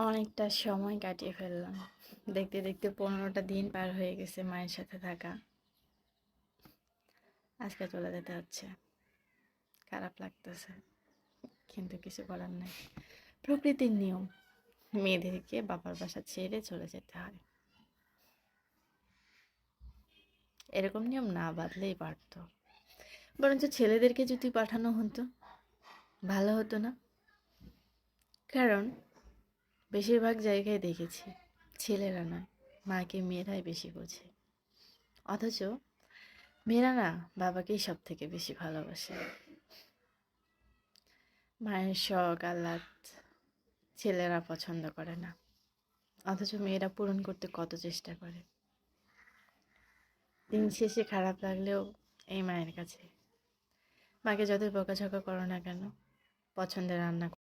অনেকটা সময় কাটিয়ে ফেললাম। দেখতে দেখতে পনেরোটা দিন পার হয়ে গেছে মায়ের সাথে থাকা। আজকে চলে যেতে হচ্ছে। খারাপ লাগতেছে, কিন্তু কিছু করার নাই। প্রকৃতির নিয়ম, মেয়েদেরকে বাবার বাসা ছেড়ে চলে যেতে হয়। এরকম নিয়ম না বাদলেই পারতো। বরঞ্চ ছেলেদেরকে যদি পাঠানো হতো, ভালো হতো না। কারণ বেশিরভাগ জায়গায় দেখেছি। ছেলেরা নয়, মাকে মেয়েরাই বেশি বোঝে। অথচ মেয়েরা না বাবাকেই সব থেকে বেশি ভালোবাসে। মায়ের শখ, আহ্লাদ ছেলেরা পছন্দ করে না। অথচ মেয়েরা পূরণ করতে কত চেষ্টা করে। দিন শেষে খারাপ লাগলেও এই মায়ের কাছে। মাকে যতই বকাঝকা করো না কেন, পছন্দের রান্না